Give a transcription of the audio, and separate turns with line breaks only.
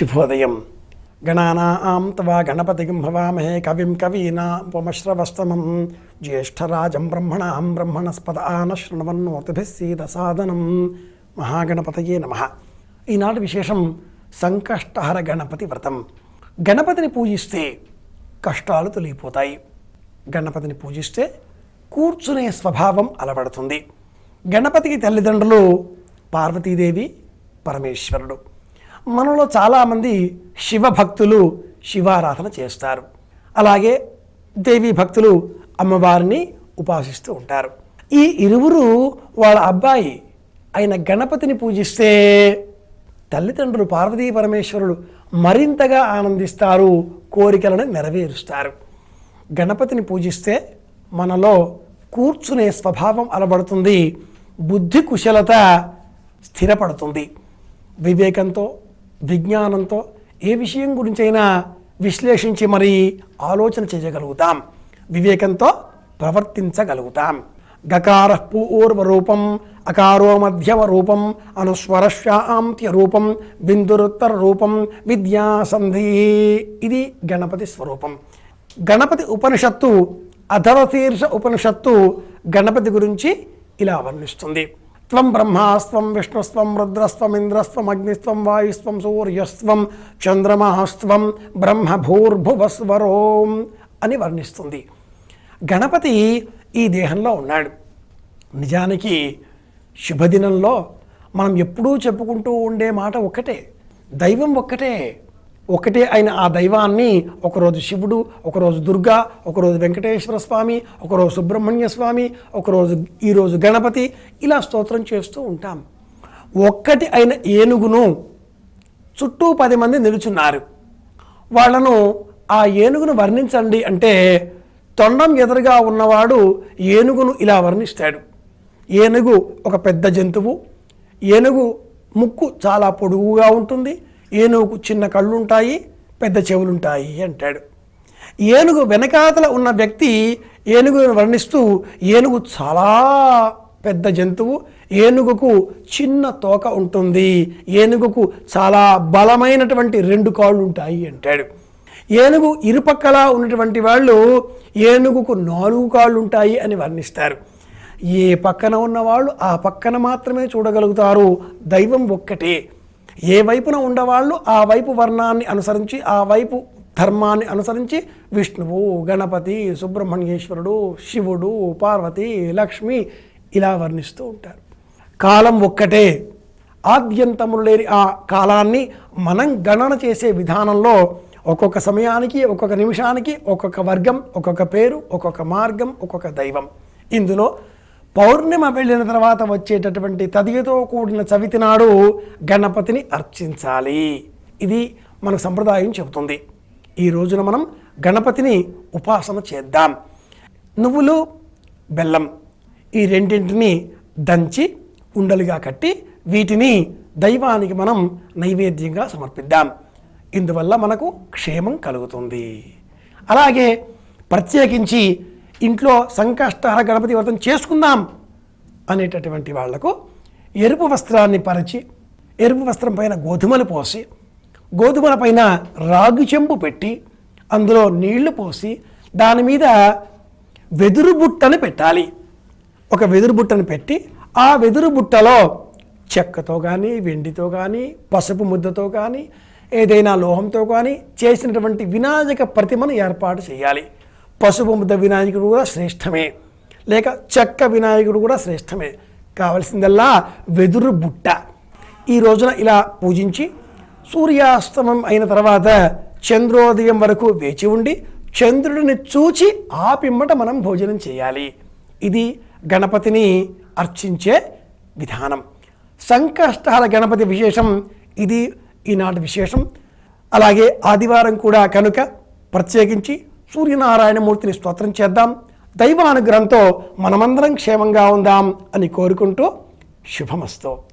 శుభోదయం. గణానాం తవా గణపతిం భవామహే కవిం కవీనాపమశ్రవస్తమం జ్యేష్ఠరాజం బ్రహ్మణాం బ్రహ్మణస్పద ఆన శృణవన్నోతిభిస్సీద సాదనం మహాగణపతయే నమ. ఈనాటి విశేషం సంకష్టహర గణపతి వ్రతం. గణపతిని పూజిస్తే కష్టాలు తొలగిపోతాయి. గణపతిని పూజిస్తే కూర్చునే స్వభావం అలవడుతుంది. గణపతికి తల్లిదండ్రులు పార్వతీదేవి పరమేశ్వరుడు. మనలో చాలామంది శివభక్తులు శివారాధన చేస్తారు. అలాగే దేవీ భక్తులు అమ్మవారిని ఉపాసిస్తూ ఉంటారు. ఈ ఇరువురు వాళ్ళ అబ్బాయి అయిన గణపతిని పూజిస్తే తల్లిదండ్రులు పార్వతీ పరమేశ్వరులు మరింతగా ఆనందిస్తారు కోరికలను నెరవేరుస్తారు. గణపతిని పూజిస్తే మనలో కూర్చునే స్వభావం అలబడుతుంది బుద్ధి కుశలత స్థిరపడుతుంది. వివేకంతో విజ్ఞానంతో ఏ విషయం గురించైనా విశ్లేషించి మరీ ఆలోచన చేయగలుగుతాం. వివేకంతో ప్రవర్తించగలుగుతాం. గకార పూర్వరూపం అకారో మధ్యమ రూపం అనుస్వరశాంత్య రూపం బిందురుత్తర రూపం విద్యాసంధి ఇది గణపతి స్వరూపం. గణపతి ఉపనిషత్తు అధవశీర్ష ఉపనిషత్తు గణపతి గురించి ఇలా వర్ణిస్తుంది. త్వం బ్రహ్మాస్త్వం విష్ణుస్త్వం రుద్రస్త్వం ఇంద్రస్త్వం అగ్నిస్త్వం వాయుస్త్వం సూర్యస్త్వం చంద్రమహస్త్వం బ్రహ్మభూర్భువస్వరోం అని వర్ణిస్తుంది. గణపతి ఈ దేహంలో ఉన్నాడు. నిజానికి శుభదినంలో మనం ఎప్పుడూ చెప్పుకుంటూ ఉండే మాట ఒక్కటే దైవం ఒక్కటే. ఒకటే అయిన ఆ దైవాన్ని ఒకరోజు శివుడు ఒకరోజు దుర్గా ఒకరోజు వెంకటేశ్వర స్వామి ఒకరోజు సుబ్రహ్మణ్య స్వామి ఒకరోజు ఈరోజు గణపతి ఇలా స్తోత్రం చేస్తూ ఉంటాం. ఒక్కటి అయిన ఏనుగును చుట్టూ పది మంది నిలుచున్నారు. వాళ్ళను ఆ ఏనుగును వర్ణించండి అంటే తొండం ఎదురుగా ఉన్నవాడు ఏనుగును ఇలా వర్ణిస్తాడు. ఏనుగు ఒక పెద్ద జంతువు ఏనుగు ముక్కు చాలా పొడుగుగా ఉంటుంది ఏనుగుకు చిన్న కళ్ళుంటాయి పెద్ద చెవులుంటాయి అంటాడు. ఏనుగు వెనకాతల ఉన్న వ్యక్తి ఏనుగును వర్ణిస్తూ ఏనుగు చాలా పెద్ద జంతువు ఏనుగుకు చిన్న తోక ఉంటుంది ఏనుగుకు చాలా బలమైనటువంటి రెండు కాళ్ళు ఉంటాయి అంటాడు. ఏనుగు ఇరుపక్కల ఉన్నటువంటి వాళ్ళు ఏనుగుకు నాలుగు కాళ్ళు ఉంటాయి అని వర్ణిస్తారు. ఏ పక్కన ఉన్నవాళ్ళు ఆ పక్కన మాత్రమే చూడగలుగుతారు. దైవం ఒక్కటే. ఏ వైపున ఉండవాళ్ళు ఆ వైపు వర్ణాన్ని అనుసరించి ఆ వైపు ధర్మాన్ని అనుసరించి విష్ణువు గణపతి సుబ్రహ్మణ్యేశ్వరుడు శివుడు పార్వతి లక్ష్మి ఇలా వర్ణిస్తూ ఉంటారు. కాలం ఒక్కటే. ఆద్యంతములు లేని ఆ కాలాన్ని మనం గణన చేసే విధానంలో ఒక్కొక్క సమయానికి ఒక్కొక్క నిమిషానికి ఒక్కొక్క వర్గం ఒక్కొక్క పేరు ఒక్కొక్క మార్గం ఒక్కొక్క దైవం. ఇందులో పౌర్ణిమ వెళ్ళిన తర్వాత వచ్చేటటువంటి తదియతో కూడిన చవితి నాడు గణపతిని అర్చించాలి. ఇది మన సంప్రదాయం చెబుతుంది. ఈ రోజున మనం గణపతిని ఉపాసన చేద్దాం. నువ్వులు బెల్లం ఈ రెండింటిని దంచి ఉండలుగా కట్టి వీటిని దైవానికి మనం నైవేద్యంగా సమర్పిద్దాం. ఇందువల్ల మనకు క్షేమం కలుగుతుంది. అలాగే ప్రత్యేకించి ఇంట్లో సంకష్టహర గణపతి వ్రతం చేసుకుందాం అనేటటువంటి వాళ్ళకు ఎరుపు వస్త్రాన్ని పరిచి ఎరుపు వస్త్రం పైన గోధుమలు పోసి గోధుమల పైన రాగి చెంబు పెట్టి అందులో నీళ్ళు పోసి దాని మీద వెదురు బుట్టను పెట్టాలి. ఒక వెదురు బుట్టను పెట్టి ఆ వెదురు బుట్టలో చెక్కతో కానీ వెండితో కానీ పసుపు ముద్దతో కానీ ఏదైనా లోహంతో కానీ చేసినటువంటి వినాయక ప్రతిమను ఏర్పాటు చేయాలి. పసుపు ముద్ద వినాయకుడు కూడా శ్రేష్టమే. లేక చెక్క వినాయకుడు కూడా శ్రేష్టమే. కావలసిందల్లా వెదురు బుట్ట. ఈ రోజున ఇలా పూజించి సూర్యాస్తమం అయిన తర్వాత చంద్రోదయం వరకు వేచి ఉండి చంద్రుడిని చూచి ఆ పిమ్మట మనం భోజనం చేయాలి. ఇది గణపతిని అర్చించే విధానం. సంకష్టహర గణపతి విశేషం ఇది ఈనాటి విశేషం. అలాగే ఆదివారం కూడా కనుక ప్రత్యేకించి సూర్యనారాయణమూర్తిని స్తోత్రం చేద్దాం. దైవానుగ్రహంతో మనమందరం క్షేమంగా ఉందాం అని కోరుకుంటూ శుభమస్తు.